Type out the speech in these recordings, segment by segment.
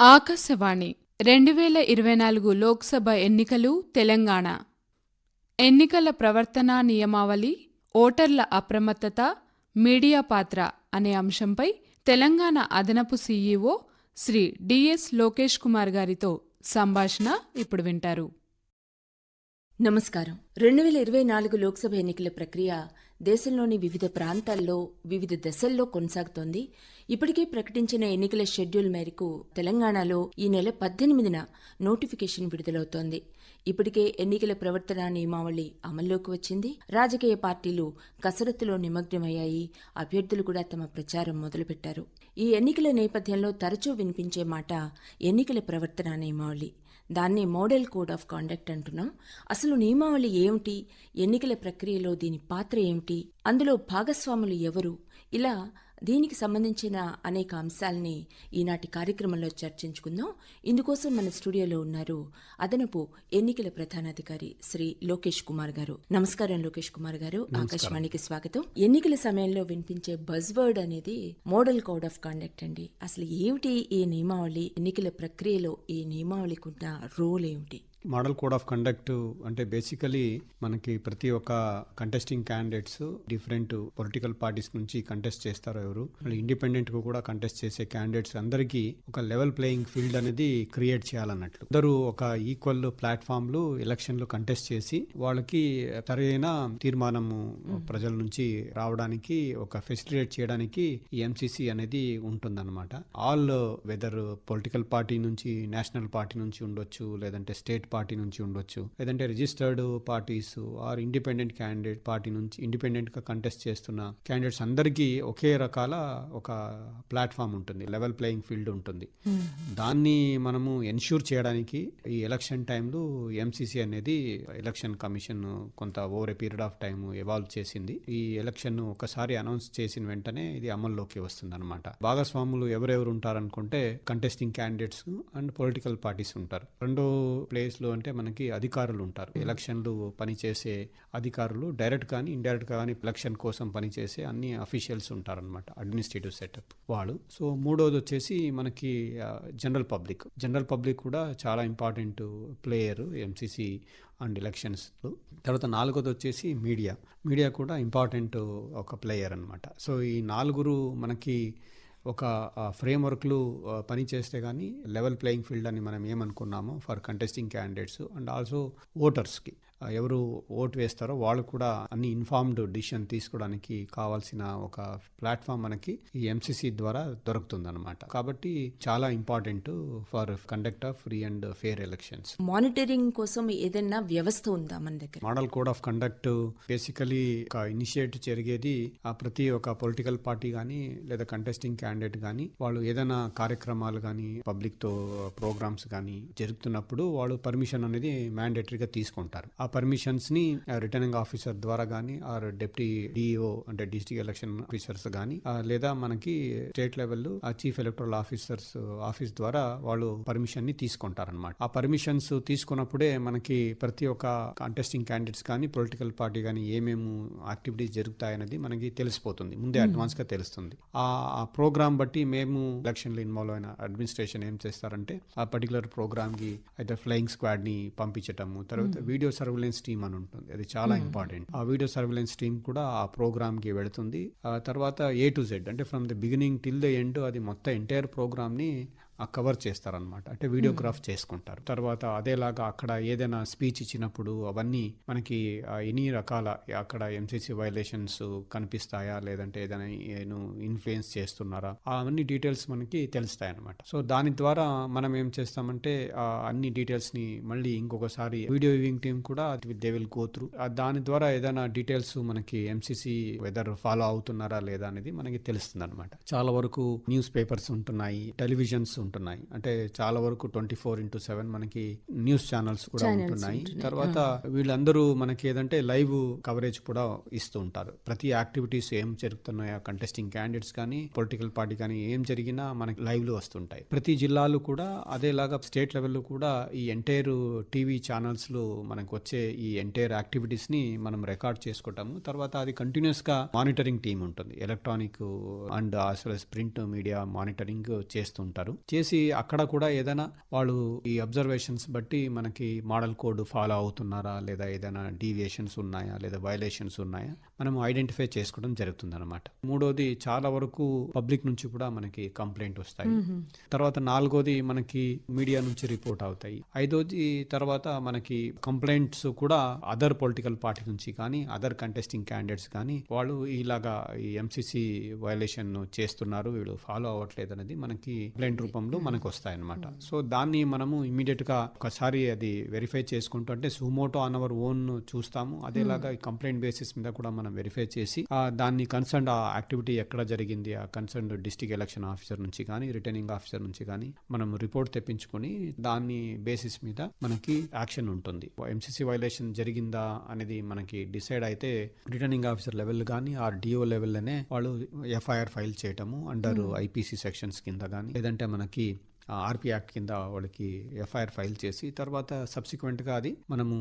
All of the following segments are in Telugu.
ఆకాశవాణి రెండు వేల ఇరవై నాలుగు లోక్సభ ఎన్నికలు తెలంగాణ. ఎన్నికల ప్రవర్తనా నియమావళి ఓటర్ల అప్రమత్తత మీడియా పాత్ర అనే అంశంపై తెలంగాణ అదనపు సీఈఓ శ్రీ డిఎస్ లోకేష్ కుమార్ గారితో సంభాషణ ఇప్పుడు వింటారు. నమస్కారం. రెండు వేల ఇరవై నాలుగు లోక్సభ ఎన్నికల ప్రక్రియ దేశంలోని వివిధ ప్రాంతాల్లో వివిధ దశల్లో కొనసాగుతోంది. ఇప్పటికే ప్రకటించిన ఎన్నికల షెడ్యూల్ మేరకు తెలంగాణలో ఈ నెల పద్దెనిమిదిన నోటిఫికేషన్ విడుదలవుతోంది. ఇప్పటికే ఎన్నికల ప్రవర్తన నియమావళి అమల్లోకి వచ్చింది. రాజకీయ పార్టీలు కసరత్తులో నిమగ్నమయ్యాయి. అభ్యర్థులు కూడా తమ ప్రచారం మొదలుపెట్టారు. ఈ ఎన్నికల నేపథ్యంలో తరచూ వినిపించే మాట ఎన్నికల ప్రవర్తన నియమావళి. దాన్ని మోడల్ కోడ్ ఆఫ్ కాండక్ట్ అంటున్నాం. అసలు నియమావళి ఏమిటి? ఎన్నికల ప్రక్రియలో దీని పాత్ర ఏమిటి? అందులో భాగస్వాములు ఎవరు? ఇలా దీనికి సంబంధించిన అనేక అంశాలని ఈనాటి కార్యక్రమంలో చర్చించుకుందాం. ఇందుకోసం మన స్టూడియోలో ఉన్నారు అదనపు ఎన్నికల ప్రధానాధికారి శ్రీ లోకేష్ కుమార్ గారు. నమస్కారం లోకేష్ కుమార్ గారు. ఆకాశవాణికి స్వాగతం. ఎన్నికల సమయంలో వినిపించే బజ్ వర్డ్ అనేది మోడల్ కోడ్ ఆఫ్ కాండక్ట్ అండి. అసలు ఏమిటి ఈ నియమావళి? ఎన్నికల ప్రక్రియలో ఈ నియమావళికి ఉన్న రోల్ ఏమిటి? మోడల్ కోడ్ ఆఫ్ కండక్ట్ అంటే బేసికలీ మనకి ప్రతి ఒక్క contesting candidates different political parties నుంచి కంటెస్ట్ చేస్తారు ఎవరు. ఇండిపెండెంట్గా కూడా కంటెస్ట్ చేసే క్యాండిడేట్స్ అందరికీ ఒక లెవెల్ ప్లేయింగ్ ఫీల్డ్ అనేది క్రియేట్ చేయాలన్నట్లు. అందరూ ఒక ఈక్వల్ ప్లాట్ఫామ్లు ఎలక్షన్లు కంటెస్ట్ చేసి వాళ్ళకి సరైన తీర్మానము ప్రజల నుంచి రావడానికి ఒక ఫెసిలిటేట్ చేయడానికి ఈ ఎంసీసీ అనేది ఉంటుందన్నమాట. ఆల్ వెదర్ పొలిటికల్ పార్టీ నుంచి నేషనల్ పార్టీ నుంచి ఉండొచ్చు లేదంటే స్టేట్ పార్టీ నుంచి ఉండొచ్చు. లేదంటే registered parties or independent candidate party నుంచి ఇండిపెండెంట్గా కంటెస్ట్ చేస్తున్న క్యాండిడేట్స్ అందరికీ ఒకే రకాల ఒక ప్లాట్ఫామ్ ఉంటుంది. లెవెల్ ప్లేయింగ్ ఫీల్డ్ ఉంటుంది. దాన్ని మనము ఎన్ష్యూర్ చేయడానికి ఈ ఎలక్షన్ టైంలో ఎంసీసీ అనేది ఎలక్షన్ కమిషన్ కొంత over a period of time evolve చేసింది. ఈ ఎలక్షన్ ఒకసారి అనౌన్స్ చేసిన వెంటనే ఇది అమల్లోకి వస్తుంది అనమాట భాగస్వాములు ఎవరెవరు ఉంటారనుకుంటే contesting candidates and political parties ఉంటారు. రెండో ప్లేస్ లో అంటే మనకి అధికారులు ఉంటారు ఎలక్షన్లు పనిచేసే అధికారులు డైరెక్ట్ కానీ ఇండైరెక్ట్ కానీ ఎలక్షన్ కోసం పనిచేసే అన్ని అఫీషియల్స్ ఉంటారనమాట అడ్మినిస్ట్రేటివ్ సెటప్ వాళ్ళు. సో మూడోది వచ్చేసి మనకి జనరల్ పబ్లిక్. జనరల్ పబ్లిక్ కూడా చాలా important player MCC and elections తర్వాత నాలుగోది వచ్చేసి మీడియా. మీడియా కూడా ఇంపార్టెంట్ ఒక ప్లేయర్ అనమాట సో ఈ నాలుగురు మనకి ఒక ఫ్రేమ్వర్క్లు పని చేస్తే కానీ లెవెల్ ప్లేయింగ్ ఫీల్డ్ అని మనం ఏమనుకున్నామో for contesting candidates and also ఓటర్స్కి. ఎవరు ఓటు వేస్తారో వాళ్ళు కూడా అన్ని ఇన్ఫార్మ్డ్ డిసిషన్ తీసుకోవడానికి కావాల్సిన ఒక ప్లాట్ఫామ్ మనకి ఈ ఎంసీసీ ద్వారా దొరుకుతుంది అనమాట కాబట్టి చాలా important for conduct of free and fair elections monitoring కోసం ఏదైనా వ్యవస్థ ఉందా మన దగ్గర? Model code of conduct basically ఒక ఇనిషియేట్ జరిగేది ఆ ప్రతి ఒక్క పొలిటికల్ పార్టీ కానీ లేదా కంటెస్టింగ్ క్యాండిడేట్ కానీ వాళ్ళు ఏదైనా కార్యక్రమాలు కానీ పబ్లిక్తో ప్రోగ్రామ్స్ కానీ జరుగుతున్నప్పుడు వాళ్ళు పర్మిషన్ అనేది మ్యాండేటరీగా తీసుకుంటారు. ఆ పర్మిషన్స్ని రిటర్నింగ్ ఆఫీసర్ ద్వారా కానీ ఆర్ డిప్యూటీ డిఓ అంటే డిస్ట్రిక్ట్ ఎలక్షన్ ఆఫీసర్స్ కానీ లేదా మనకి స్టేట్ లెవెల్ ఆ చీఫ్ ఎలక్టరల్ ఆఫీసర్స్ ఆఫీస్ ద్వారా వాళ్ళు పర్మిషన్ని తీసుకుంటారనమాట ఆ పర్మిషన్స్ తీసుకున్నప్పుడే మనకి ప్రతి ఒక్క కంటెస్టింగ్ క్యాండిడేట్స్ కానీ పొలిటికల్ పార్టీ కానీ ఏమేమి యాక్టివిటీస్ జరుగుతాయనేది మనకి తెలిసిపోతుంది. ముందే అడ్వాన్స్గా తెలుస్తుంది. ఆ ప్రోగ్రామ్ బట్టి మేము ఎలక్షన్లో ఇన్వాల్వ్ అయిన అడ్మినిస్ట్రేషన్ ఏం చేస్తారంటే ఆ పర్టికులర్ ప్రోగ్రామ్కి అయితే ఫ్లయింగ్ స్క్వాడ్ని పంపించటము తర్వాత వీడియో సర్వేలెన్స్ టీమ్ అని ఉంటుంది. అది చాలా ఇంపార్టెంట్. ఆ వీడియో సర్వేలెన్స్ టీమ్ కూడా ఆ ప్రోగ్రామ్కి వెళుతుంది. ఆ తర్వాత ఏ టు జెడ్ అంటే from the beginning till the end అది మొత్తం ఎంటైర్ ప్రోగ్రామ్ని కవర్ చేస్తారనమాట అంటే వీడియోగ్రాఫ్ చేసుకుంటారు. తర్వాత అదేలాగా అక్కడ ఏదైనా స్పీచ్ ఇచ్చినప్పుడు అవన్నీ మనకి ఎన్ని రకాల అక్కడ ఎంసీసీ వైలేషన్స్ కనిపిస్తాయా? లేదంటే ఏదైనా ఇన్ఫ్లుయెన్స్ చేస్తున్నారా? అవన్నీ డీటెయిల్స్ మనకి తెలుస్తాయి అనమాట సో దాని ద్వారా మనం ఏం చేస్తామంటే అన్ని డీటెయిల్స్ని మళ్ళీ ఇంకొకసారి వీడియో వ్యూవింగ్ టీం కూడా దే విల్ గో త్రూ దాని ద్వారా ఏదైనా డీటెయిల్స్ మనకి ఎంసీసీ వెదర్ ఫాలో అవుతున్నారా లేదా అనేది మనకి తెలుస్తుంది అనమాట చాలా వరకు న్యూస్ పేపర్స్ ఉంటున్నాయి టెలివిజన్స్ ఉంటున్నాయి. అంటే చాలా వరకు ట్వంటీ ఫోర్ ఇంటూ సెవెన్ మనకి న్యూస్ ఛానల్స్ కూడా ఉంటున్నాయి. తర్వాత వీళ్ళందరూ మనకి ఏదంటే లైవ్ కవరేజ్ కూడా ఇస్తూ ఉంటారు. ప్రతి యాక్టివిటీస్ ఏం జరుగుతున్నాయో కంటెస్టింగ్ క్యాండిడేట్స్ కానీ పొలిటికల్ పార్టీ కానీ ఏం జరిగినా మనకి లైవ్లో వస్తుంటాయి. ప్రతి జిల్లాలు కూడా అదేలాగా స్టేట్ లెవెల్లో కూడా ఈ ఎంటైర్ టీవీ ఛానల్స్లో మనకు వచ్చే ఈ ఎంటైర్ యాక్టివిటీస్ని మనం రికార్డ్ చేసుకుంటాము. తర్వాత అది కంటిన్యూస్గా మానిటరింగ్ టీం ఉంటుంది. ఎలక్ట్రానిక్ అండ్ అసలు ప్రింట్ మీడియా మానిటరింగ్ చేస్తుంటారు. చేసి అక్కడ కూడా ఏదైనా వాళ్ళు ఈ అబ్జర్వేషన్స్ బట్టి మనకి మోడల్ కోడ్ ఫాలో అవుతున్నారా లేదా ఏదైనా డీవియేషన్స్ ఉన్నాయా లేదా వైలేషన్స్ ఉన్నాయా? మనం ఐడెంటిఫై చేసుకోవడం జరుగుతుంది అనమాట మూడోది చాలా వరకు పబ్లిక్ నుంచి కూడా మనకి కంప్లైంట్ వస్తాయి. తర్వాత నాలుగోది మనకి మీడియా నుంచి రిపోర్ట్ అవుతాయి. ఐదోది తర్వాత మనకి కంప్లైంట్స్ కూడా అదర్ పొలిటికల్ పార్టీ నుంచి కానీ అదర్ కంటెస్టింగ్ క్యాండిడేట్స్ కానీ వాళ్ళు ఇలాగా ఈ ఎంసీసీ వైలేషన్ చేస్తున్నారు వీళ్ళు ఫాలో అవ్వట్లేదు అనేది మనకి కంప్లైంట్ రూపంలో మనకు వస్తాయి అనమాట సో దాన్ని మనము ఇమీడియట్గా ఒకసారి అది వెరిఫై చేసుకుంటూ అంటే సుమోటో ఆన్ అవర్ ఓన్ చూస్తాము. అదేలాగా ఈ కంప్లైంట్ బేసిస్ మీద కూడా మనం వెరిఫై చేసి ఆ దాన్ని కన్సర్న్ ఆ యాక్టివిటీ ఎక్కడ జరిగింది ఆ కన్సర్న్ డిస్టిక్ ఎలక్షన్ ఆఫీసర్ నుంచి కానీ రిటర్నింగ్ ఆఫీసర్ నుంచి కానీ మనం రిపోర్ట్ తెప్పించుకొని దాన్ని బేసిస్ మీద మనకి యాక్షన్ ఉంటుంది. ఎంసీసీ వైలేషన్ జరిగిందా అనేది మనకి డిసైడ్ అయితే రిటర్నింగ్ ఆఫీసర్ లెవెల్ కానీ ఆ డిఓ లెవెల్లోనే వాళ్ళు ఎఫ్ఐఆర్ ఫైల్ చేయటము అండర్ ఐపీసీ సెక్షన్స్ కింద కానీ లేదంటే మనకి ఆర్పీ యాక్ట్ కింద వాళ్ళకి ఎఫ్ఐఆర్ ఫైల్ చేసి తర్వాత సబ్సిక్వెంట్గా అది మనము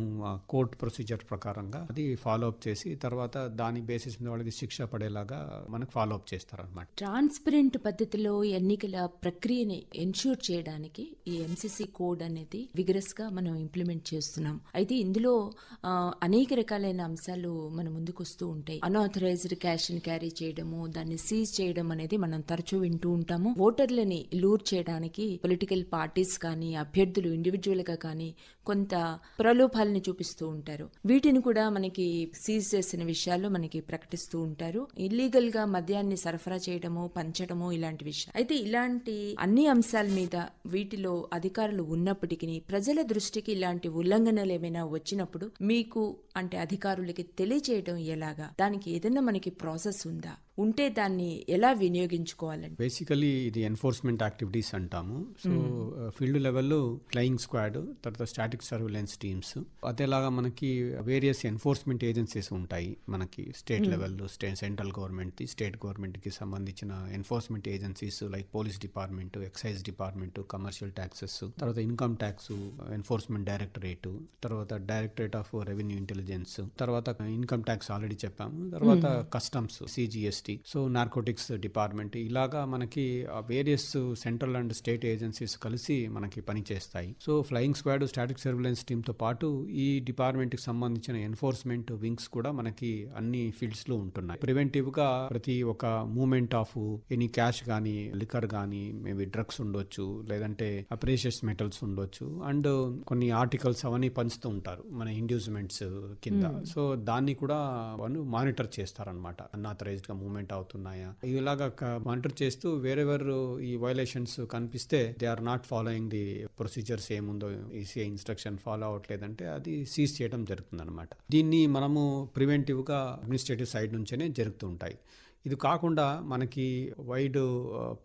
కోర్ట్ ప్రొసీజర్ ప్రకారంగా అది ఫాలో అప్ చేసి తర్వాత దాని బేసిస్ మీద వాళ్ళకి శిక్ష పడేలాగా మనకు ఫాలో అప్ చేస్తారనమాట ట్రాన్స్పరెంట్ పద్ధతిలో ఎన్నికల ప్రక్రియని ఎన్ష్యూర్ చేయడానికి ఈ ఎంసీసీ కోడ్ అనేది విగరస్గా మనం ఇంప్లిమెంట్ చేస్తున్నాం. అయితే ఇందులో అనేక రకాలైన అంశాలు మన ముందుకు వస్తూ ఉంటాయి. అన్ఆథరైజ్డ్ క్యాష్ని క్యారీ చేయడము దాన్ని సీజ్ చేయడం అనేది మనం తరచూ వింటూ ఉంటాము. ఓటర్లని లూర్ చేయడానికి పొలిటికల్ పార్టీస్ కానీ అభ్యర్థులు ఇండివిజువల్గా కానీ కొంత ప్రలోభాలని చూపిస్తూ ఉంటారు. వీటిని కూడా మనకి సీజ్ చేసిన విషయాల్లో మనకి ప్రకటిస్తూ ఉంటారు. ఇల్లీగల్గా మద్యాన్ని సరఫరా చేయడము పంచడము ఇలాంటి విషయం అయితే ఇలాంటి అన్ని అంశాల మీద వీటిలో అధికారులు ఉన్నప్పటికీ ప్రజల దృష్టికి ఇలాంటి ఉల్లంఘనలు ఏమైనా వచ్చినప్పుడు మీకు అంటే అధికారులకి తెలియచేయడం ఎలాగా? దానికి ఏదైనా మనకి ప్రాసెస్ ఉందా? ఉంటే దాన్ని ఎలా వినియోగించుకోవాలండి? బేసికలీ ఇది ఎన్ఫోర్స్మెంట్ యాక్టివిటీస్ అంటాము. సో ఫీల్డ్ లెవెల్లో ఫ్లయింగ్ స్క్వాడ్ తర్వాత స్టాటిక్ సర్వేలెన్స్ టీమ్స్ అదేలాగా మనకి వేరియస్ ఎన్ఫోర్స్మెంట్ ఏజెన్సీస్ ఉంటాయి మనకి. స్టేట్ లెవెల్లో స్టేట్ సెంట్రల్ గవర్నమెంట్ స్టేట్ గవర్నమెంట్కి సంబంధించిన enforcement agencies like police department excise department commercial taxes తర్వాత ఇన్కమ్ ట్యాక్స్ ఎన్ఫోర్స్మెంట్ డైరెక్టరేట్ తర్వాత డైరెక్టరేట్ ఆఫ్ రెవెన్యూ ఇంటెలిజెన్స్ తర్వాత ఇన్కమ్ ట్యాక్స్ ఆల్రెడీ చెప్పాము. తర్వాత customs CGST so narcotics department. ఇలాగా మనకి various central and state agencies కలిసి మనకి పనిచేస్తాయి so flying squad static surveillance టీమ్తో పాటు ఈ డిపార్ట్మెంట్కి సంబంధించిన ఎన్ఫోర్స్మెంట్ వింగ్స్ కూడా మనకి అన్ని ఫీల్డ్స్లో ఉంటున్నాయి. ప్రివెంటివ్గా ప్రతి ఒక్క మూమెంట్ ఆఫ్ ఎనీ క్యాష్ కానీ లిక్కర్ కానీ మేబీ డ్రగ్స్ ఉండొచ్చు లేదంటే ప్రేషియస్ మెటల్స్ ఉండొచ్చు అండ్ కొన్ని ఆర్టికల్స్ అవన్నీ పంచుతూ ఉంటారు మన ఇండ్యూస్మెంట్స్ కింద. సో దాన్ని కూడా వాళ్ళు మానిటర్ చేస్తారనమాట అన్ఆథరైజ్డ్గా ఇంప్లిమెంట్ అవుతున్నాయా? ఇలాగా మానిటర్ చేస్తూ వేరెవర్ ఈ వైలేషన్స్ కనిపిస్తే they are not following the procedures ఏముందో ఈసీఐ ఇన్స్ట్రక్షన్ ఫాలో అవ్వట్లేదంటే అది సీజ్ చేయడం జరుగుతుంది అనమాట దీన్ని మనము ప్రివెంటివ్గా అడ్మినిస్ట్రేటివ్ సైడ్ నుంచేనే జరుగుతూ ఉంటాయి ఇది కాకుండా మనకి వైడ్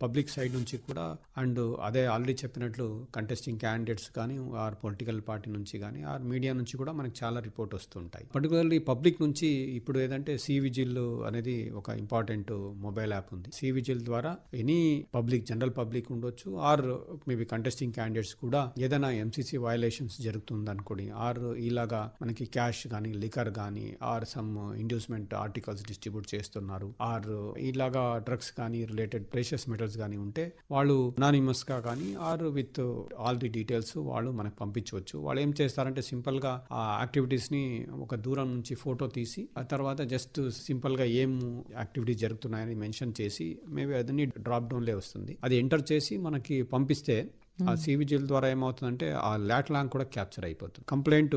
పబ్లిక్ సైడ్ నుంచి కూడా అండ్ అదే ఆల్రెడీ చెప్పినట్లు కంటెస్టింగ్ క్యాండిడేట్స్ కానీ ఆర్ పొలిటికల్ పార్టీ నుంచి కానీ ఆర్ మీడియా నుంచి కూడా మనకి చాలా రిపోర్ట్ వస్తుంటాయి. పర్టికులర్లీ పబ్లిక్ నుంచి ఇప్పుడు ఏదంటే సి విజిల్ అనేది ఒక ఇంపార్టెంట్ మొబైల్ యాప్ ఉంది. సి విజిల్ ద్వారా ఎనీ పబ్లిక్ జనరల్ పబ్లిక్ ఉండొచ్చు ఆర్ మేబీ కంటెస్టింగ్ క్యాండిడేట్స్ కూడా ఏదైనా ఎంసీసీ వయలేషన్స్ జరుగుతుంది అనుకోండి ఆర్ ఇలాగా మనకి క్యాష్ కానీ లికర్ కానీ or some inducement articles distribute చేస్తున్నారు ఆర్ ఇలాగా డ్రగ్స్ కానీ రిలేటెడ్ ప్రేషియస్ మెటల్స్ కానీ ఉంటే వాళ్ళు నానిమస్గా కానీ or with all the details వాళ్ళు మనకు పంపించవచ్చు. వాళ్ళు ఏం చేస్తారంటే సింపుల్గా ఆ యాక్టివిటీస్ని ఒక దూరం నుంచి ఫోటో తీసి ఆ తర్వాత జస్ట్ సింపుల్గా ఏం యాక్టివిటీస్ జరుగుతున్నాయని మెన్షన్ చేసి మేబీ అదన్నీ డ్రాప్ డౌన్లే వస్తుంది. అది ఎంటర్ చేసి మనకి పంపిస్తే ఆ సివిజిల్ ద్వారా ఏమవుతుందంటే ఆ లాట్ లాంగ్ కూడా క్యాప్చర్ అయిపోతుంది. Complaint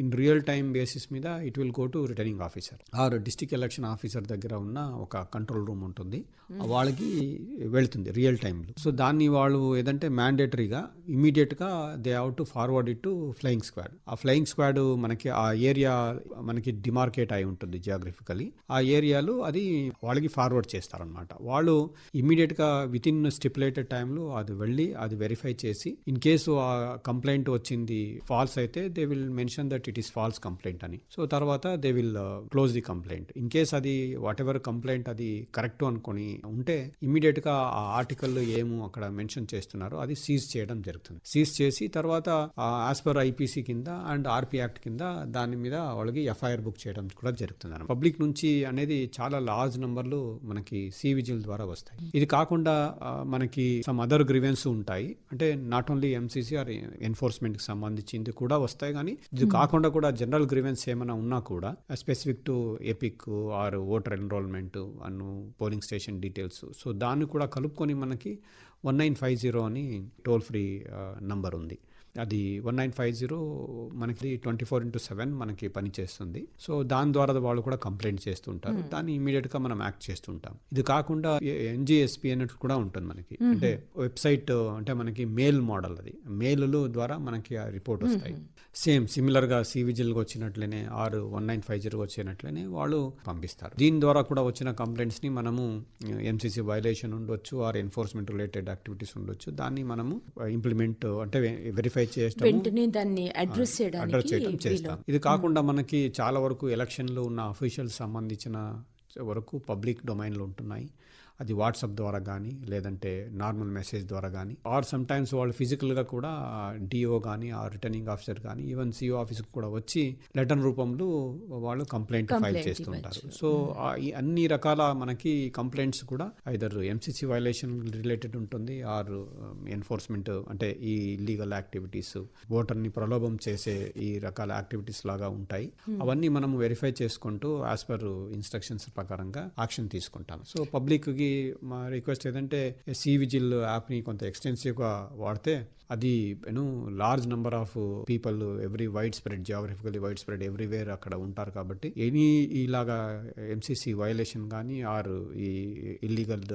in real time basis మీద it will go to returning officer or district election officer దగ్గర ఉన్న ఒక కంట్రోల్ రూమ్ ఉంటుంది. వాళ్ళకి వెళ్తుంది రియల్ టైంలో సో దాన్ని వాళ్ళు ఏదంటే మ్యాండేటరీగా ఇమీడియట్గా they have to forward it to flying squad ఆ ఫ్లయింగ్ స్క్వాడ్ మనకి ఆ ఏరియా మనకి డిమార్కేట్ అయి ఉంటుంది జియోగ్రఫికలీ ఆ ఏరియాలో అది వాళ్ళకి ఫార్వర్డ్ చేస్తారనమాట వాళ్ళు ఇమీడియట్గా విత్ ఇన్ స్టిపులేటెడ్ టైంలో అది వెళ్ళి అది వెరిఫై చేసి ఇన్ కేసు ఆ కంప్లైంట్ వచ్చింది ఫాల్స్ అయితే they will mention that it is false complaint అని. సో తర్వాత they will close the complaint in case అది వాట్ ఎవర్ కంప్లైంట్ అది కరెక్ట్ అనుకొని ఉంటే ఇమీడియట్గా ఆ ఆర్టికల్ ఏమో అక్కడ మెన్షన్ చేస్తున్నారో అది సీజ్ చేయడం జరుగుతుంది. సీజ్ చేసి తర్వాత యాజ్ పర్ ఐపీసీ కింద అండ్ ఆర్పీ యాక్ట్ కింద దాని మీద వాళ్ళకి ఎఫ్ఐఆర్ బుక్ చేయడం కూడా జరుగుతుంది పబ్లిక్ నుంచి అనేది చాలా లార్జ్ నంబర్లు మనకి సి విజిల్ ద్వారా వస్తాయి. ఇది కాకుండా మనకి సమ్ అదర్ గ్రివెన్స్ ఉంటాయి. అంటే నాట్ ఓన్లీ ఎంసీసీ ఆర్ ఎన్ఫోర్స్మెంట్కి సంబంధించింది కూడా వస్తాయి కానీ ఇది కాకుండా కూడా జనరల్ గ్రివెన్స్ ఏమైనా ఉన్నా కూడా specific to EPIC or voter enrolment Anu polling station details so దాన్ని కూడా కలుపుకొని మనకి వన్ నైన్ ఫైవ్ జీరో అని టోల్ ఫ్రీ నంబర్ ఉంది. అది వన్ నైన్ ఫైవ్ జీరో మనకి ట్వంటీ ఫోర్ ఇంటూ సెవెన్ మనకి పనిచేస్తుంది సో దాని ద్వారా వాళ్ళు కూడా కంప్లైంట్ చేస్తుంటారు. దాన్ని ఇమీడియట్గా మనం యాక్ట్ చేస్తుంటాం. ఇది కాకుండా ఎన్జిఎస్పి అన్నట్టు కూడా ఉంటుంది మనకి. అంటే వెబ్సైట్ అంటే మనకి మెయిల్ మోడల్ అది. మెయిల్ ద్వారా మనకి ఆ రిపోర్ట్ వస్తాయి. సేమ్ సిమిలర్గా C vigil వచ్చినట్లనే or one nine five zero వచ్చినట్లనే వాళ్ళు పంపిస్తారు. దీని ద్వారా కూడా వచ్చిన కంప్లైంట్స్ని మనము ఎంసీసీ వైలేషన్ ఉండొచ్చు ఆర్ ఎన్ఫోర్స్మెంట్ రిలేటెడ్ యాక్టివిటీస్ ఉండొచ్చు. దాన్ని మనము ఇంప్లిమెంట్ అంటే వెరిఫై చేయడం వెంటనే దాన్ని అడ్రస్ అడ్రస్ చేయడం చేయడానికి చేస్తాం. ఇది కాకుండా మనకి చాలా వరకు ఎలక్షన్లో ఉన్న అఫీషియల్స్ సంబంధించిన వరకు పబ్లిక్ డొమైన్లో ఉంటున్నాయి. అది వాట్సాప్ ద్వారా కానీ లేదంటే నార్మల్ మెసేజ్ ద్వారా కానీ ఆర్ సమ్ టైమ్స్ వాళ్ళు ఫిజికల్గా కూడా డిఓ కానీ ఆ రిటర్నింగ్ ఆఫీసర్ కానీ ఈవెన్ సిఓ ఆఫీస్కి కూడా వచ్చి లెటర్ రూపంలో వాళ్ళు కంప్లైంట్ ఫైల్ చేస్తుంటారు. సో ఈ అన్ని రకాల మనకి కంప్లైంట్స్ కూడా ఐదర్ ఎంసీసీ వైలేషన్ రిలేటెడ్ ఉంటుంది. ఆర్ ఎన్ఫోర్స్మెంట్ అంటే ఈ ఇల్లీగల్ యాక్టివిటీస్ ఓటర్ని ప్రలోభం చేసే ఈ రకాల యాక్టివిటీస్ లాగా ఉంటాయి. అవన్నీ మనం వెరిఫై చేసుకుంటూ యాజ్ పర్ ఇన్స్ట్రక్షన్స్ ప్రకారంగా యాక్షన్ తీసుకుంటాం సో పబ్లిక్కి మా రిక్వెస్ట్ ఏదంటే సి విజిల్ యాప్ని కొంత ఎక్స్టెన్సివ్గా వాడితే అది you know large number of people every wide spread geographically wide spread everywhere అక్కడ ఉంటారు కాబట్టి ఎనీ ఇలాగా ఎంసీసీ వైలేషన్ కానీ ఆర్ ఈ ఇల్లీగల్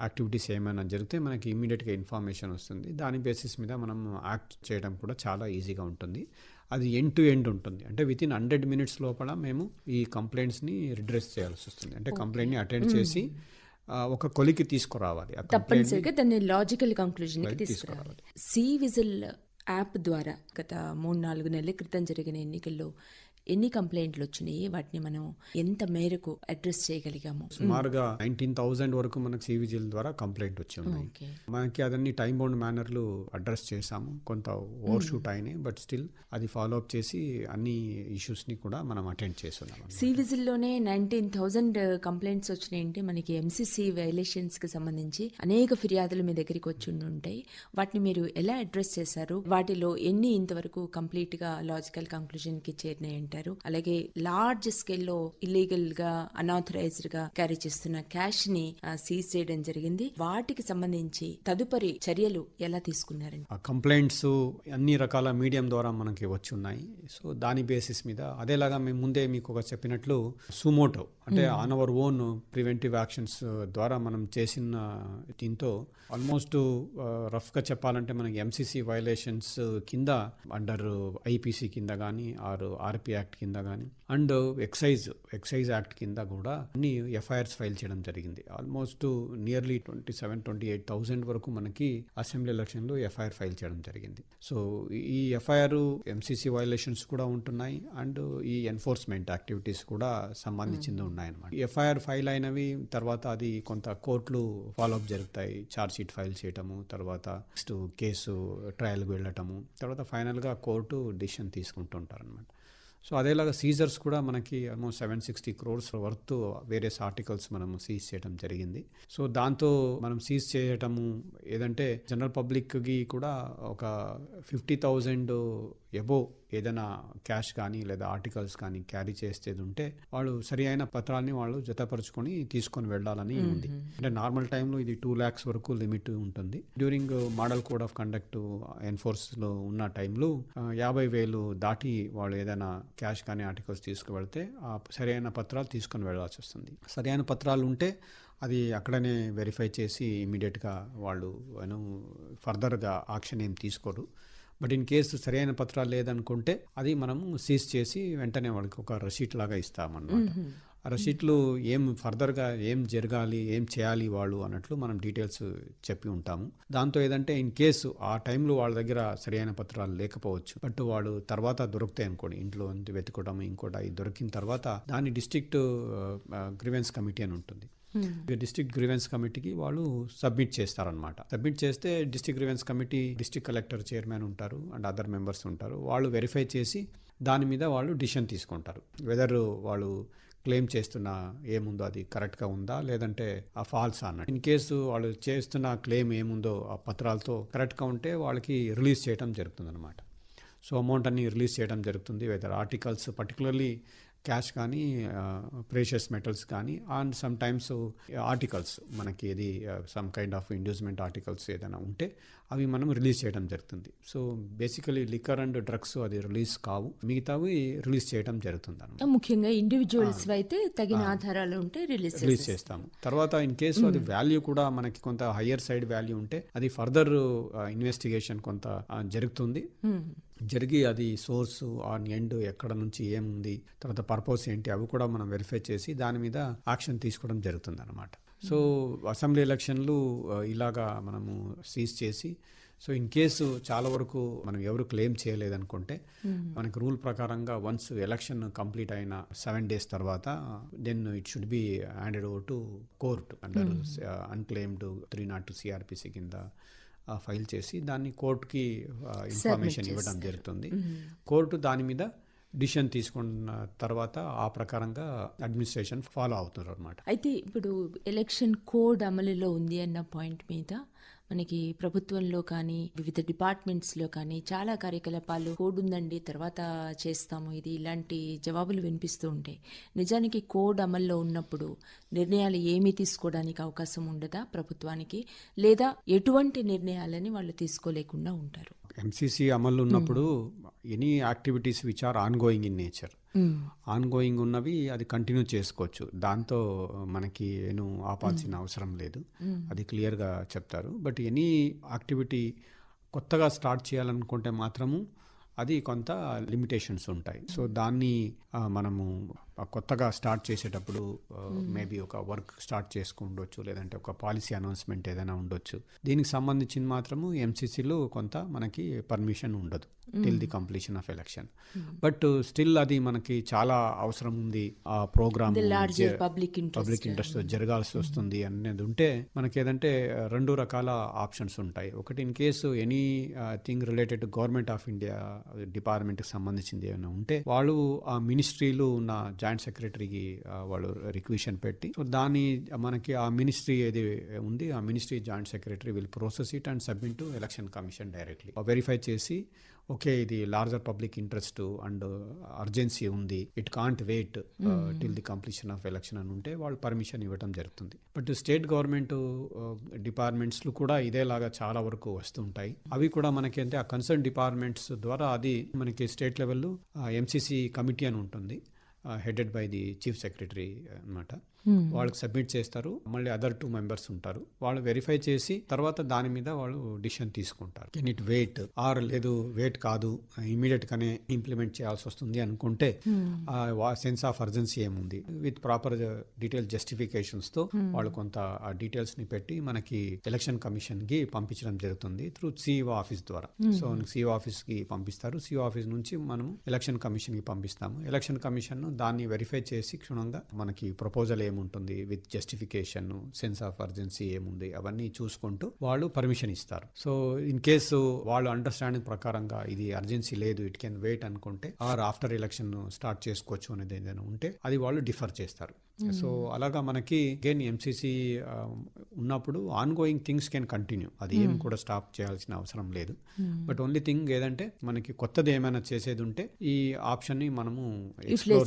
యాక్టివిటీస్ ఏమైనా జరిగితే మనకి ఇమీడియట్గా ఇన్ఫర్మేషన్ వస్తుంది. దాని బేసిస్ మీద మనం యాక్ట్ చేయడం కూడా చాలా ఈజీగా ఉంటుంది. అది ఎండ్ టు ఎండ్ ఉంటుంది. అంటే విత్ ఇన్ హండ్రెడ్ మినిట్స్ లోపల మేము ఈ కంప్లైంట్స్ని రిడ్రెస్ చేయాల్సి వస్తుంది. అంటే కంప్లైంట్ని అటెండ్ చేసి ఆ, ఒక కొలికి తీసుకురావాలి. తప్పనిసరిగా దాన్ని లాజికల్ కంక్లూజన్ తీసుకురావాలి. సి విజిల్ యాప్ ద్వారా గత మూడు నాలుగు నెలల క్రితం జరిగిన ఎన్నికల్లో ఎన్ని కంప్లైంట్లు వచ్చినాయి వాటిని మనం ఎంత మేరకు అడ్రస్ చేయగలిగాము? సుమారుగా నైన్టీన్ థౌజండ్ వరకు మనకు సివిజిల్ ద్వారా కంప్లైంట్ వచ్చి ఉన్నాయి మనకి అదన్ని టైం బౌండ్ మేనర్లు అడ్రస్ చేసాము కొంత ఓవర్ షూట్ అయినాయి బట్ స్టిల్ అది ఫాలో అప్ చేసి అన్ని ఇష్యూస్ని కూడా మనం అటెండ్ చేస్తున్నాం సి విజిల్లోనే నైన్టీన్ థౌజండ్ కంప్లైంట్స్ వచ్చినాయంటే మనకి ఎంసీసీ వైలేషన్స్కి సంబంధించి అనేక ఫిర్యాదులు మీ దగ్గరికి వచ్చి ఉంటాయి వాటిని మీరు ఎలా అడ్రస్ చేశారు? వాటిలో ఎన్ని ఇంతవరకు కంప్లీట్గా లాజికల్ కంక్లూజన్కి చేరినాయి ఉంటారు. అలాగే లార్జ్ స్కేల్లో ఇల్లీగల్గా అనాథరైజ్డ్గా క్యారీ చేస్తున్న క్యాష్ని సీజ్ చేయడం జరిగింది. వాటికి సంబంధించి తదుపరి చర్యలు ఎలా తీసుకున్నారండి? ఆ కంప్లైంట్స్ అన్ని రకాల మీడియం ద్వారా మనకి వచ్చి ఉన్నాయి. సో దాని బేసిస్ మీద అదేలాగా మేము ముందే మీకు ఒక చెప్పినట్లు సుమోటో అంటే on our own preventive actions ద్వారా మనం చేసిన దీంతో ఆల్మోస్ట్ రఫ్గా చెప్పాలంటే మనకి ఎంసీసీ వైలేషన్స్ కింద అండర్ ఐపీసీ కింద కానీ ఆర్ ఆర్పీ యాక్ట్ కింద కానీ అండ్ ఎక్సైజ్ ఎక్సైజ్ యాక్ట్ కింద కూడా అన్ని ఎఫ్ఐఆర్స్ ఫైల్ చేయడం జరిగింది. Almost nearly twenty seven twenty eight thousand వరకు మనకి అసెంబ్లీ ఎలక్షన్లో ఎఫ్ఐఆర్ ఫైల్ చేయడం జరిగింది. సో ఈ ఎఫ్ఐఆర్ ఎంసీసీ వైలేషన్స్ కూడా ఉంటున్నాయి అండ్ ఈ ఎన్ఫోర్స్మెంట్ యాక్టివిటీస్ కూడా సంబంధించింది ఉన్నాయన్నమాట. ఎఫ్ఐఆర్ ఫైల్ అయినవి తర్వాత అది కొంత కోర్టులు ఫాలో అప్ జరుగుతాయి. ఛార్జ్ షీట్ ఫైల్ చేయటము తర్వాత నెక్స్ట్ కేసు ట్రయల్కి వెళ్ళటము తర్వాత ఫైనల్గా కోర్టు డిసిషన్ తీసుకుంటుంటారు అనమాట సో అదేలాగా సీజర్స్ కూడా మనకి almost seven sixty crores worth various articles మనం సీజ్ చేయడం జరిగింది. సో దాంతో మనం సీజ్ చేయటము ఏదంటే జనరల్ పబ్లిక్కి కూడా ఒక ఫిఫ్టీ థౌజండ్ ఎబో ఏదైనా క్యాష్ కానీ లేదా ఆర్టికల్స్ కానీ క్యారీ చేసేది ఉంటే వాళ్ళు సరి అయిన పత్రాలని వాళ్ళు జతపరుచుకొని తీసుకొని వెళ్ళాలని ఉంది. అంటే నార్మల్ టైంలో ఇది టూ ల్యాక్స్ వరకు లిమిట్ ఉంటుంది. During model code of conduct ఎన్ఫోర్స్లో ఉన్న టైంలో యాభై వేలు దాటి వాళ్ళు ఏదైనా క్యాష్ కానీ ఆర్టికల్స్ తీసుకువెళ్తే ఆ సరైన పత్రాలు తీసుకొని వెళ్ళాల్సి వస్తుంది. సరైన పత్రాలు ఉంటే అది అక్కడనే వెరిఫై చేసి ఇమీడియట్గా వాళ్ళు నేను ఫర్దర్గా ఆక్షన్ ఏం తీసుకోరు. బట్ ఇన్ కేసు సరైన పత్రాలు లేదనుకుంటే అది మనం సీజ్ చేసి వెంటనే వాళ్ళకి ఒక రసీట్ లాగా ఇస్తామన్నమాట. ఆ రసీట్లు ఏం ఫర్దర్గా ఏం జరగాలి ఏం చేయాలి వాళ్ళు అన్నట్లు మనం డీటెయిల్స్ చెప్పి ఉంటాము. దాంతో ఏదంటే ఇన్ కేసు ఆ టైంలో వాళ్ళ దగ్గర సరైన పత్రాలు లేకపోవచ్చు. బట్ వాళ్ళు తర్వాత దొరుకుతాయి అనుకోండి. ఇంట్లో వెతుకోవడం ఇంకోటి అవి దొరికిన తర్వాత దాన్ని డిస్ట్రిక్ట్ గ్రివెన్స్ కమిటీ అని ఉంటుంది. డిస్ట్రిక్ట్ గ్రీవెన్స్ కమిటీకి వాళ్ళు సబ్మిట్ చేస్తారనమాట సబ్మిట్ చేస్తే district grievance committee district collector chairman ఉంటారు అండ్ అదర్ మెంబర్స్ ఉంటారు. వాళ్ళు వెరిఫై చేసి దాని మీద వాళ్ళు డిసిషన్ తీసుకుంటారు. వెదర్ వాళ్ళు క్లెయిమ్ చేస్తున్న ఏముందో అది కరెక్ట్గా ఉందా? లేదంటే ఆ ఫాల్స్ అన్నట్టు? ఇన్ కేసు వాళ్ళు చేస్తున్న క్లెయిమ్ ఏముందో ఆ పత్రాలతో కరెక్ట్గా ఉంటే వాళ్ళకి రిలీజ్ చేయడం జరుగుతుంది అనమాట సో అమౌంట్ అన్ని రిలీజ్ చేయడం జరుగుతుంది. వెదర్ ఆర్టికల్స్ పర్టికులర్లీ క్యాష్ కానీ ప్రేషియస్ మెటల్స్ కానీ అండ్ సమ్ టైమ్స్ ఆర్టికల్స్. మనకి ఇది some kind of inducement articles ఏదైనా ఉంటే అవి మనం రిలీజ్ చేయడం జరుగుతుంది. So basically liquor and drugs అది రిలీజ్ కావు. మిగతావి రిలీజ్ చేయడం జరుగుతుంది అనమాట ముఖ్యంగా ఇండివిజువల్స్ అయితే తగిన ఆధారాలు ఉంటే రిలీజ్ రిలీజ్ చేస్తాము. తర్వాత ఇన్ కేసు అది వాల్యూ కూడా మనకి కొంత హయ్యర్ సైడ్ వాల్యూ ఉంటే అది ఫర్దర్ ఇన్వెస్టిగేషన్ కొంత జరుగుతుంది. జరిగి అది సోర్స్ ఆన్ ఎండ్ ఎక్కడ నుంచి ఏముంది తర్వాత పర్పస్ ఏంటి అవి కూడా మనం వెరిఫై చేసి దాని మీద యాక్షన్ తీసుకోవడం జరుగుతుంది అనమాట సో అసెంబ్లీ ఎలక్షన్లు ఇలాగా మనము సీజ్ చేసి సో ఇన్ కేసు చాలా వరకు మనం ఎవరు క్లెయిమ్ చేయలేదనుకుంటే మనకి రూల్ ప్రకారంగా వన్స్ ఎలక్షన్ కంప్లీట్ అయిన సెవెన్ డేస్ తర్వాత then it should be handed over to court under unclaimed three not two CrPC కింద ఫైల్ చేసి దాన్ని కోర్టుకి ఇన్ఫర్మేషన్ ఇవ్వడం జరుగుతుంది. కోర్టు దాని మీద డిసిషన్ తీసుకున్న తర్వాత ఆ ప్రకారంగా అడ్మినిస్ట్రేషన్ ఫాలో అవుతున్నారు అనమాట అయితే ఇప్పుడు ఎలక్షన్ కోడ్ అమలులో ఉంది అన్న పాయింట్ మీద మనకి ప్రభుత్వంలో కానీ వివిధ డిపార్ట్మెంట్స్లో కానీ చాలా కార్యకలాపాలు కోడ్ ఉందండి తర్వాత చేస్తాము. ఇది ఇలాంటి జవాబులు వినిపిస్తూ ఉంటాయి. నిజానికి కోడ్ అమల్లో ఉన్నప్పుడు నిర్ణయాలు ఏమీ తీసుకోవడానికి అవకాశం ఉండదా ప్రభుత్వానికి? లేదా ఎటువంటి నిర్ణయాలని వాళ్ళు తీసుకోలేకుండా ఉంటారు? ఎంసీసీ అమలు ఉన్నప్పుడు any activities which are ongoing in nature ongoing ఉన్నవి అది కంటిన్యూ చేసుకోవచ్చు. దాంతో మనకి ఏను ఆపాల్సిన అవసరం లేదు. అది క్లియర్గా చెప్తారు. బట్ ఎనీ యాక్టివిటీ కొత్తగా స్టార్ట్ చేయాలనుకుంటే మాత్రము అది కొంత లిమిటేషన్స్ ఉంటాయి. సో దాన్ని మనము కొత్తగా స్టార్ట్ చేసేటప్పుడు మేబీ ఒక వర్క్ స్టార్ట్ చేసుకుండొచ్చు లేదంటే ఒక పాలసీ అనౌన్స్మెంట్ ఏదైనా ఉండొచ్చు. దీనికి సంబంధించింది మాత్రము ఎంసీసీలో కొంత మనకి పర్మిషన్ ఉండదు till the completion of election but still అది మనకి చాలా అవసరం ఉంది ఆ ప్రోగ్రామ్ పబ్లిక్ ఇంట్రెస్ట్ జరగాల్సి వస్తుంది అనేది ఉంటే మనకి ఏదంటే రెండు రకాల ఆప్షన్స్ ఉంటాయి. ఒకటి in case anything related government of India డిపార్ట్మెంట్కి సంబంధించింది ఏమైనా ఉంటే వాళ్ళు ఆ మినిస్ట్రీలో ఉన్న జాయింట్ సెక్రటరీకి వాళ్ళు రిక్వెషన్ పెట్టి సో దాని మనకి ఆ మినిస్ట్రీ ఏది ఉంది ఆ ministry joint secretary will process it and submit to election commission directly. Verify చేసి ఓకే ఇది larger public interest and urgency ఉంది it can't wait till the completion of election అని ఉంటే వాళ్ళు పర్మిషన్ ఇవ్వడం జరుగుతుంది. బట్ స్టేట్ గవర్నమెంట్ డిపార్ట్మెంట్స్లు కూడా ఇదేలాగా చాలా వరకు వస్తుంటాయి. అవి కూడా మనకి అంటే ఆ కన్సర్న్ డిపార్ట్మెంట్స్ ద్వారా అది మనకి స్టేట్ లెవెల్లో ఎంసీసీ కమిటీ అని ఉంటుంది. Headed by the chief secretary అన్నమాట వాళ్ళకి సబ్మిట్ చేస్తారు. మళ్ళీ అదర్ టూ మెంబర్స్ ఉంటారు. వాళ్ళు వెరిఫై చేసి తర్వాత దాని మీద వాళ్ళు డిసిషన్ తీసుకుంటారు. కెన్ ఇట్ వెయిట్ ఆర్ లేదు వెయిట్ కాదు ఇమీడియట్ గానే ఇంప్లిమెంట్ చేయాల్సి వస్తుంది అనుకుంటే సెన్స్ ఆఫ్ అర్జెన్సీ ఏముంది? విత్ ప్రాపర్ డీటెయిల్ జస్టిఫికేషన్స్తో వాళ్ళు కొంత ఆ డీటెయిల్స్ని పెట్టి మనకి ఎలక్షన్ కమిషన్కి పంపించడం జరుగుతుంది త్రూ సిఇఓ ఆఫీస్ ద్వారా. సో సిఇఓ ఆఫీస్కి పంపిస్తారు. సిఇఓ ఆఫీస్ నుంచి మనం ఎలక్షన్ కమిషన్కి పంపిస్తాము. ఎలక్షన్ కమిషన్ దాన్ని వెరిఫై చేసి క్షుణ్ణంగా మనకి ప్రపోజల్ ఏముంటుంది? With justification sense of urgency ఏముంది? అవన్నీ చూసుకుంటూ వాళ్ళు పర్మిషన్ ఇస్తారు. సో ఇన్ కేసు వాళ్ళు అండర్స్టాండింగ్ ప్రకారంగా ఇది అర్జెన్సీ లేదు ఇట్ కెన్ వెయిట్ అనుకుంటే ఆర్ ఆఫ్టర్ ఎలక్షన్ స్టార్ట్ చేసుకోవచ్చు అనేది ఏదైనా ఉంటే అది వాళ్ళు డిఫర్ చేస్తారు. సో అలాగా మనకి అగైన్ ఎంసీసీ ఉన్నప్పుడు ongoing things can continue అది ఏం కూడా స్టాప్ చేయాల్సిన అవసరం లేదు. బట్ ఓన్లీ థింగ్ ఏదంటే మనకి కొత్తది ఏమైనా చేసేది ఉంటే ఈ ఆప్షన్ని మనము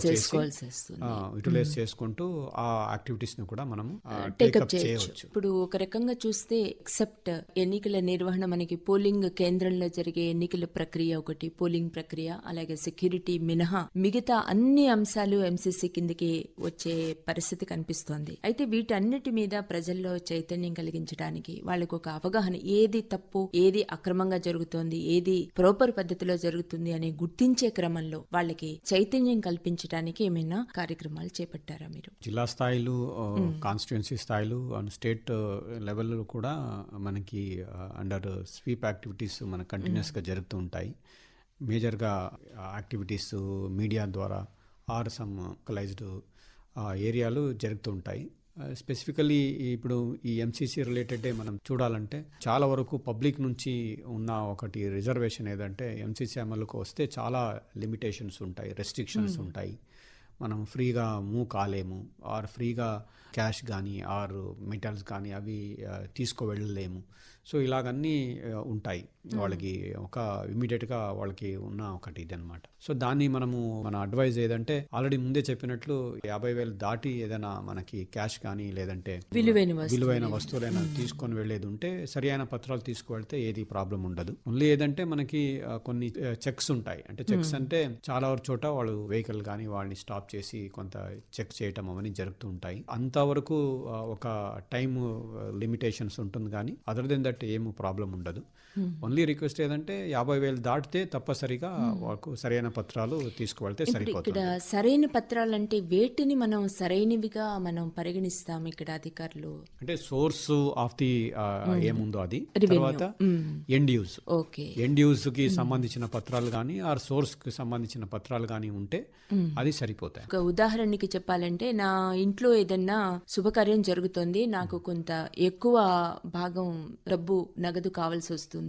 చేసుకోవాల్సి వస్తుంది. యూటిలైజ్ చేసుకుంటూ ఆ యాక్టివిటీస్ని కూడా మనము టేకప్ చేయవచ్చు. ఇప్పుడు ఒక రకంగా చూస్తే ఎక్సెప్ట్ ఎన్నికల నిర్వహణ మనకి పోలింగ్ కేంద్రంలో జరిగే ఎన్నికల ప్రక్రియ ఒకటి పోలింగ్ ప్రక్రియ అలాగే సెక్యూరిటీ మినహా మిగతా అన్ని అంశాలు ఎంసీసీ కిందకి వచ్చే పరిస్థితి కనిపిస్తోంది. అయితే వీటన్నిటి మీద ప్రజల్లో చైతన్యం కలిగించడానికి వాళ్ళకు ఒక అవగాహన ఏది తప్పు ఏది అక్రమంగా జరుగుతోంది ఏది ప్రాపర్ పద్ధతిలో జరుగుతుంది అని గుర్తించే క్రమంలో వాళ్ళకి చైతన్యం కల్పించడానికి ఏమైనా కార్యక్రమాలు చేపట్టారా మీరు? జిల్లా స్థాయిలు కాన్స్టిట్యున్సీ స్థాయిలు అండ్ స్టేట్ లెవెల్లో కూడా మనకి అండర్ స్వీప్ యాక్టివిటీస్ మన కంటిన్యూస్గా జరుగుతూ ఉంటాయి. మేజర్గా యాక్టివిటీస్ మీడియా ద్వారా ఆర్ సమ్ లొకలైజ్డ్ ఏరియాలు జరుగుతూ ఉంటాయి. స్పెసిఫికలీ ఇప్పుడు ఈ ఎంసీసీ రిలేటెడ్ మనం చూడాలంటే చాలా వరకు పబ్లిక్ నుంచి ఉన్న ఒకటి రిజర్వేషన్ ఏదంటే ఎంసీసీ అమలుకు వస్తే చాలా లిమిటేషన్స్ ఉంటాయి రెస్ట్రిక్షన్స్ ఉంటాయి. మనం ఫ్రీగా మూవ్ కాలేము ఆర్ ఫ్రీగా క్యాష్ కానీ ఆర్ మెటల్స్ కానీ అవి తీసుకువెళ్ళలేము. సో ఇలాగన్నీ ఉంటాయి. వాళ్ళకి ఒక ఇమీడియట్గా వాళ్ళకి ఉన్న ఒకటి ఇది అనమాట సో దాన్ని మనము మన అడ్వైజ్ ఏదంటే ఆల్రెడీ ముందే చెప్పినట్లు యాభై వేలు దాటి ఏదైనా మనకి క్యాష్ కానీ లేదంటే విలువైన వస్తువులు. విలువైన వస్తువులైనా తీసుకొని వెళ్ళేది ఉంటే సరియైన పత్రాలు తీసుకువెళ్తే ఏది ప్రాబ్లం ఉండదు. ఓన్లీ ఏదంటే మనకి కొన్ని చెక్స్ ఉంటాయి. అంటే చెక్స్ అంటే చాలా వరకు చోట వాళ్ళు వెహికల్ కానీ వాళ్ళని స్టాప్ చేసి కొంత చెక్ చేయటం అవన్నీ జరుగుతూ ఉంటాయి. అంతవరకు ఒక టైం లిమిటేషన్స్ ఉంటుంది కానీ అదర్ దెన్ దట్ ఏం ప్రాబ్లం ఉండదు. ఓన్లీ రిక్వెస్ట్ ఏదంటే యాభై వేలు దాటితే తప్పనిసరిగా వాళ్ళకు సరైన పత్రాలు తీసుకువెళ్తే సరిపోతుంది ఇక్కడ సరైన పత్రాలంటే వేటిని మనం సరైనవిగా మనం పరిగణిస్తాం ఇక్కడ అధికారులు? అంటే సోర్స్ ఆఫ్ ది ఏముందో అది. తర్వాత ఎండ్ యూజ్ ఓకే ఎండ్ యూజ్కి సంబంధించిన పత్రాలు కానీ ఆర్ సోర్స్కి సంబంధించిన పత్రాలు కానీ ఉంటే అది సరిపోతాయి. ఒక ఉదాహరణకి చెప్పాలంటే నా ఇంట్లో ఏదన్నా శుభకార్యం జరుగుతుంది నాకు కొంత ఎక్కువ భాగం డబ్బు నగదు కావాల్సి వస్తుంది.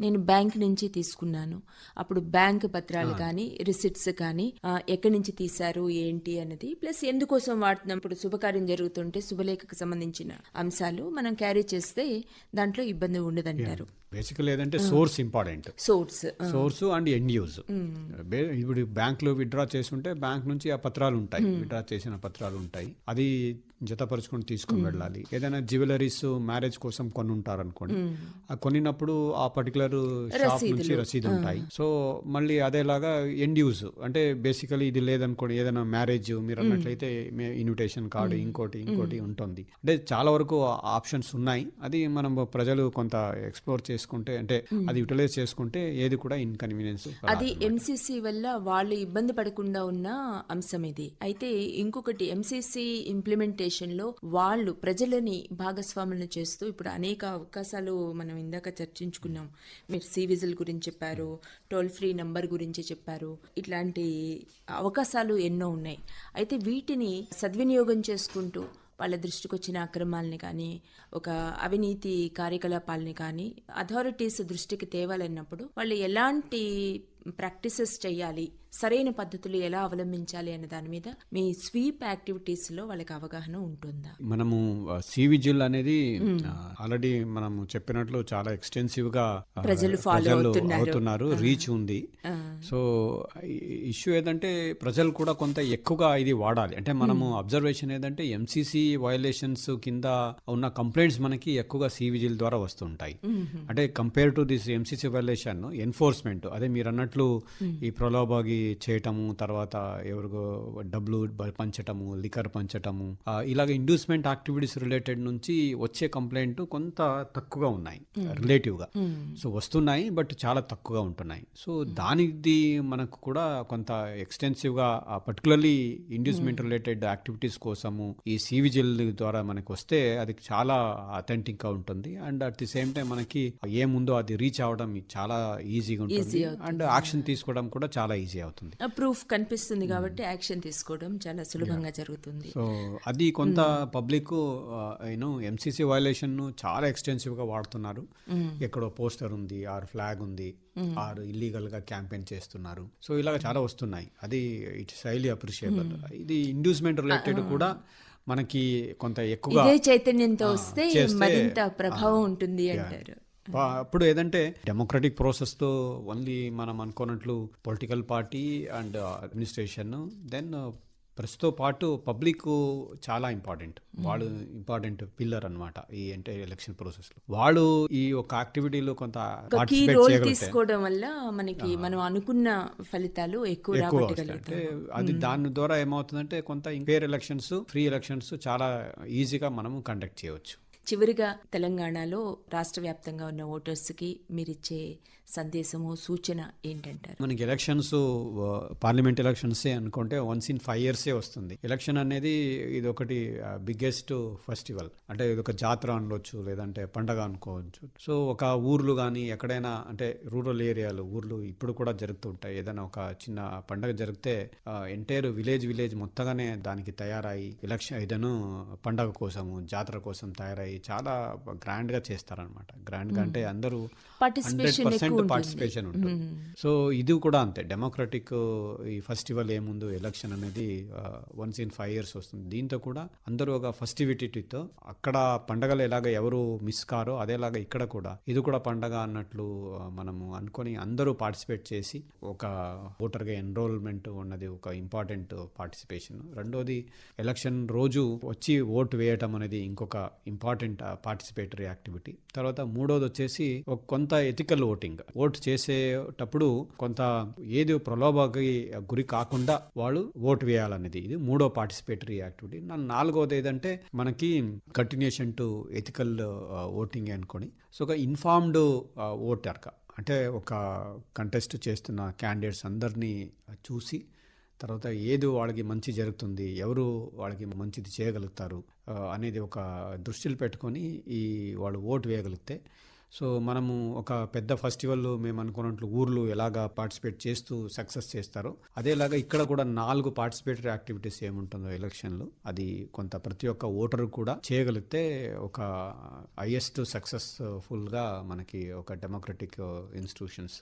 నేను బ్యాంక్ నుంచి తీసుకున్నాను. అప్పుడు బ్యాంక్ పత్రాలు కానీ రిసిట్స్ కానీ ఎక్కడి నుంచి తీశారు ఏంటి అన్నది ప్లస్ ఎందుకోసం వాడుతున్నప్పుడు శుభకార్యం జరుగుతుంటే శుభలేఖకు సంబంధించిన అంశాలు మనం క్యారీ చేస్తే దాంట్లో ఇబ్బంది ఉండదంటారు. బేసికల్ ఏదంటే source important. Source source and end use. ఇప్పుడు బ్యాంక్లో విత్డ్రా చేస్తుంటే బ్యాంక్ నుంచి ఆ పత్రాలు ఉంటాయి. విత్డ్రా చేసిన పత్రాలు ఉంటాయి. అది జతపరుచుకొని తీసుకొని వెళ్ళాలి. ఏదైనా జ్యువెలరీస్ మ్యారేజ్ కోసం కొన్ని ఉంటారు అనుకోండి ఆ కొనినప్పుడు ఆ పర్టికులర్ షాప్ నుంచి రసీదు ఉంటాయి. సో మళ్ళీ అదేలాగా ఎండ్ యూజ్ అంటే బేసికలీ ఇది లేదనుకోండి ఏదైనా మ్యారేజ్ మీరు అన్నట్లయితే ఇన్విటేషన్ కార్డు ఇంకోటి ఇంకోటి ఉంటుంది. అంటే చాలా వరకు ఆప్షన్స్ ఉన్నాయి. అది మనం ప్రజలు కొంత ఎక్స్ప్లోర్ చేసుకుంటే అంటే అది యూటిలైజ్ చేసుకుంటే ఏది కూడా ఇన్కన్వీనియన్స్ అది ఎంసీసీ వల్ల వాళ్ళు ఇబ్బంది పడకుండా ఉన్న అంశం ఇది. అయితే ఇంకొకటి ఎంసీసీ ఇంప్లిమెంటేషన్ లో వాళ్ళు ప్రజలని భాగస్వాములను చేస్తూ ఇప్పుడు అనేక అవకాశాలు మనం ఇందాక చర్చించుకున్నాం. మీరు సి విజిల్ గురించి చెప్పారు టోల్ ఫ్రీ నంబర్ గురించి చెప్పారు. ఇట్లాంటి అవకాశాలు ఎన్నో ఉన్నాయి. అయితే వీటిని సద్వినియోగం చేసుకుంటూ వాళ్ళ దృష్టికి వచ్చిన అక్రమాలని కానీ ఒక అవినీతి కార్యకలాపాలని కానీ అథారిటీస్ దృష్టికి తేవాలన్నప్పుడు వాళ్ళు ఎలాంటి ప్రాక్టీసెస్ చేయాలి? సరైన పద్ధతులు ఎలా అవలంబించాలి అనే దాని మీద మీ స్వీప్ యాక్టివిటీస్లో వాళ్ళకి అవగాహన ఉంటుందా? మనము సివిజిల్ అనేది ఆల్రెడీ మనము చెప్పినట్లు చాలా ఎక్స్టెన్సివ్గా ప్రజలు follow అవుతున్నారు. రీచ్ ఉంది. సో ఇష్యూ ఏదంటే ప్రజలు కూడా కొంత ఎక్కువగా ఇది వాడాలి. అంటే మనము అబ్జర్వేషన్ ఏదంటే ఎంసీసీ వయలేషన్స్ కింద ఉన్న కంప్లైంట్స్ మనకి ఎక్కువగా సివిజిల్ ద్వారా వస్తుంటాయి. అంటే compare to this MCC violation enforcement అదే మీరు అన్నట్లు ఈ ప్రలోభాగి చేయటము తర్వాత ఎవరికో డబ్బులు పంచటము లికర్ పంచటము ఇలాగ ఇండ్యూస్మెంట్ యాక్టివిటీస్ రిలేటెడ్ నుంచి వచ్చే కంప్లైంట్ కొంత తక్కువగా ఉన్నాయి. రిలేటివ్గా. సో వస్తున్నాయి బట్ చాలా తక్కువగా ఉంటున్నాయి. సో దానికి మనకు కూడా కొంత ఎక్స్టెన్సివ్గా పర్టికులర్లీ ఇండ్యూస్మెంట్ రిలేటెడ్ యాక్టివిటీస్ కోసము ఈ సివిజిల్ ద్వారా మనకు వస్తే అది చాలా అథెంటిక్గా ఉంటుంది. And at the same time మనకి ఏముందో అది రీచ్ అవడం చాలా ఈజీగా ఉంటుంది. అండ్ యాక్షన్ తీసుకోవడం కూడా చాలా ఈజీ అవుతుంది. ప్రూఫ్ కనిపిస్తుంది కాబట్టి యాక్షన్ తీసుకోవడం చాలా సులభంగా జరుగుతుంది. సో అది కొంత పబ్లిక్ యూనో ఎంసీసీ వైలేషన్ చాలా ఎక్స్టెన్సివ్గా వాడుతున్నారు. ఎక్కడో పోస్టర్ ఉంది ఆర్ ఫ్లాగ్ ఉంది ఆర్ ఇల్లీగల్గా క్యాంపెయిన్ చేస్తున్నారు. సో ఇలాగ చాలా వస్తున్నాయి. అది ఇట్స్ హైలీ అప్రిషియబుల్ ఇది ఇండ్యూస్మెంట్ రిలేటెడ్ కూడా మనకి కొంత ఎక్కువగా ఇదే చైతన్యంతో వస్తే మరింత ప్రభావం ఉంటుంది అంటారు. అప్పుడు ఏదంటే డెమోక్రటిక్ ప్రాసెస్తో ఓన్లీ మనం అనుకున్నట్లు political party and administration then ప్రస్తుతో పాటు పబ్లిక్ చాలా ఇంపార్టెంట్ వాళ్ళు ఇంపార్టెంట్ పిల్లర్ అన్నమాట ఈ అంటే ఎలక్షన్ ప్రాసెస్లో. వాళ్ళు ఈ ఒక యాక్టివిటీలో కొంత తీసుకోవడం వల్ల మనకి మనం అనుకున్న ఫలితాలు ఎక్కువ అంటే అది దాని ద్వారా ఏమవుతుందంటే కొంత ఫేర్ ఎలక్షన్స్ ఫ్రీ ఎలక్షన్స్ చాలా ఈజీగా మనము కండక్ట్ చేయవచ్చు. చివరిగా తెలంగాణలో రాష్ట్ర వ్యాప్తంగా ఉన్న ఓటర్స్కి మీరిచ్చే సందేశము సూచన ఏంటంటారు? మనకి ఎలక్షన్స్ పార్లమెంట్ ఎలక్షన్సే అనుకుంటే వన్స్ ఇన్ ఫైవ్ ఇయర్సే వస్తుంది. ఎలక్షన్ అనేది ఇది ఒకటి బిగ్గెస్ట్ ఫెస్టివల్. అంటే ఇది ఒక జాతర అనవచ్చు లేదంటే పండగ అనుకోవచ్చు. సో ఒక ఊర్లు కానీ ఎక్కడైనా అంటే రూరల్ ఏరియాలు ఊర్లు ఇప్పుడు కూడా జరుగుతుంటాయి ఏదైనా ఒక చిన్న పండగ జరిగితే ఎంటైర్ విలేజ్ విలేజ్ మొత్తగానే దానికి తయారై ఎలక్షన్ ఏదైనా పండగ కోసము జాతర కోసం తయారయ్యి చాలా గ్రాండ్గా చేస్తారనమాట గ్రాండ్గా అంటే అందరూ హండ్రెడ్ ఉంటుంది. పార్టిసిపేషన్ ఉంటుంది. సో ఇది కూడా అంతే. డెమోక్రటిక్ ఈ ఫెస్టివల్ ఏముందు ఎలక్షన్ అనేది వన్స్ ఇన్ ఫైవ్ ఇయర్స్ వస్తుంది. దీంతో కూడా అందరూ ఒక ఫెస్టివిటీతో అక్కడ పండగలు ఎలాగ ఎవరు మిస్ కారో అదేలాగా ఇక్కడ కూడా ఇది కూడా పండగ అన్నట్లు మనము అనుకొని అందరూ పార్టిసిపేట్ చేసి ఒక ఓటర్గా ఎన్రోల్మెంట్ ఉన్నది ఒక ఇంపార్టెంట్ పార్టిసిపేషన్ రెండోది ఎలక్షన్ రోజు వచ్చి ఓటు వేయటం అనేది ఇంకొక ఇంపార్టెంట్ పార్టిసిపేటరీ యాక్టివిటీ uh, తర్వాత మూడోది వచ్చేసి ఒక కొంత ఎథికల్ ఓటింగ్ ఓటు చేసేటప్పుడు కొంత ఏది ప్రలోభకి గురి కాకుండా వాళ్ళు ఓటు వేయాలనేది. ఇది మూడో పార్టిసిపేటరీ యాక్టివిటీ నాలుగోది ఏదంటే మనకి కంటిన్యూషన్ టు ఎథికల్ ఓటింగ్ అనుకోని. సో ఒక ఇన్ఫార్మ్డ్ ఓటర్గా uh, అంటే ఒక కంటెస్ట్ చేస్తున్న క్యాండిడేట్స్ అందరినీ చూసి తర్వాత ఏది వాళ్ళకి మంచి జరుగుతుంది ఎవరు వాళ్ళకి మంచిది చేయగలుగుతారు అనేది ఒక దృష్టిలో పెట్టుకొని ఈ వాళ్ళు ఓటు వేయగలిగితే. సో మనము ఒక పెద్ద ఫెస్టివల్ మేము అనుకున్నట్లు ఊర్లు ఎలాగా పార్టిసిపేట్ చేస్తూ సక్సెస్ చేస్తారో అదేలాగా ఇక్కడ కూడా నాలుగు పార్టిసిపేటరీ యాక్టివిటీస్ ఏముంటుందో ఎలక్షన్లో అది కొంత ప్రతి ఒక్క ఓటరు కూడా చేయగలిగితే ఒక హైయెస్ట్ సక్సెస్ఫుల్గా మనకి ఒక డెమోక్రటిక్ ఇన్స్టిట్యూషన్స్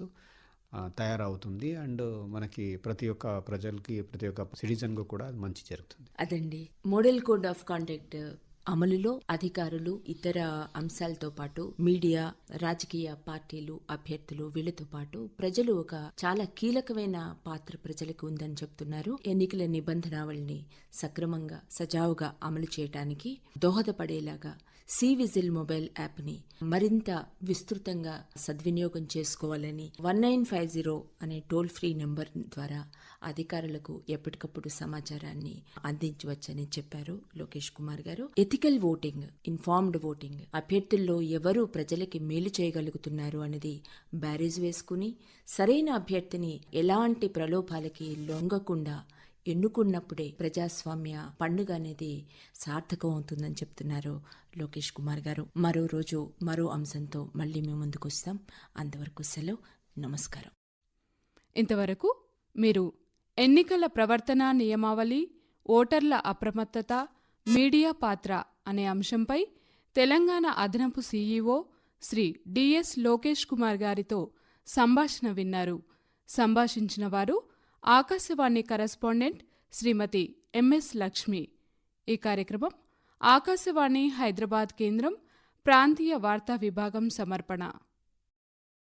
తయారవుతుంది. అండ్ మనకి ప్రతి ఒక్క ప్రజలకి ప్రతి ఒక్క సిటిజన్కు కూడా మంచి జరుగుతుంది. అదండి. మోడల్ కోడ్ ఆఫ్ కాంటాక్ట్ అమలులో అధికారులు ఇతర అంశాలతో పాటు మీడియా రాజకీయ పార్టీలు అభ్యర్థులు వీళ్ళతో పాటు ప్రజలు ఒక చాలా కీలకమైన పాత్ర ప్రజలకు ఉందని చెప్తున్నారు. ఎన్నికల నిబంధనావళిని సక్రమంగా సజావుగా అమలు చేయడానికి దోహదపడేలాగా సి విజిల్ మొబైల్ యాప్ని మరింత విస్తృతంగా సద్వినియోగం చేసుకోవాలని వన్ నైన్ ఫైవ్ జీరో అనే టోల్ ఫ్రీ నెంబర్ ద్వారా అధికారులకు ఎప్పటికప్పుడు సమాచారాన్ని అందించవచ్చని చెప్పారు Lokesh Kumar garu. Ethical voting informed voting అభ్యర్థుల్లో ఎవరు ప్రజలకి మేలు చేయగలుగుతున్నారు అనేది బ్యారేజ్ వేసుకుని సరైన అభ్యర్థిని ఎలాంటి ప్రలోభాలకి లొంగకుండా ఎన్నుకున్నప్పుడే ప్రజాస్వామ్య పండుగ అనేది సార్థకం అవుతుందని చెప్తున్నారు లోకేష్ కుమార్ గారు. మరో రోజు మరో అంశంతో మళ్ళీ మేము ముందుకు వస్తాం అంతవరకు సెలవు. నమస్కారం. ఇంతవరకు మీరు ఎన్నికల ప్రవర్తనా నియమావళి ఓటర్ల అప్రమత్తత మీడియా పాత్ర అనే అంశంపై తెలంగాణ అదనపు సీఈఓ శ్రీ డిఎస్ లోకేష్ కుమార్ గారితో సంభాషణ విన్నారు. సంభాషించిన వారు ఆకాశవాణి కరెస్పాండెంట్ శ్రీమతి ఎంఎస్ లక్ష్మి. ఈ కార్యక్రమం ఆకాశవాణి హైదరాబాద్ కేంద్రం ప్రాంతీయ వార్తా విభాగం సమర్పణ.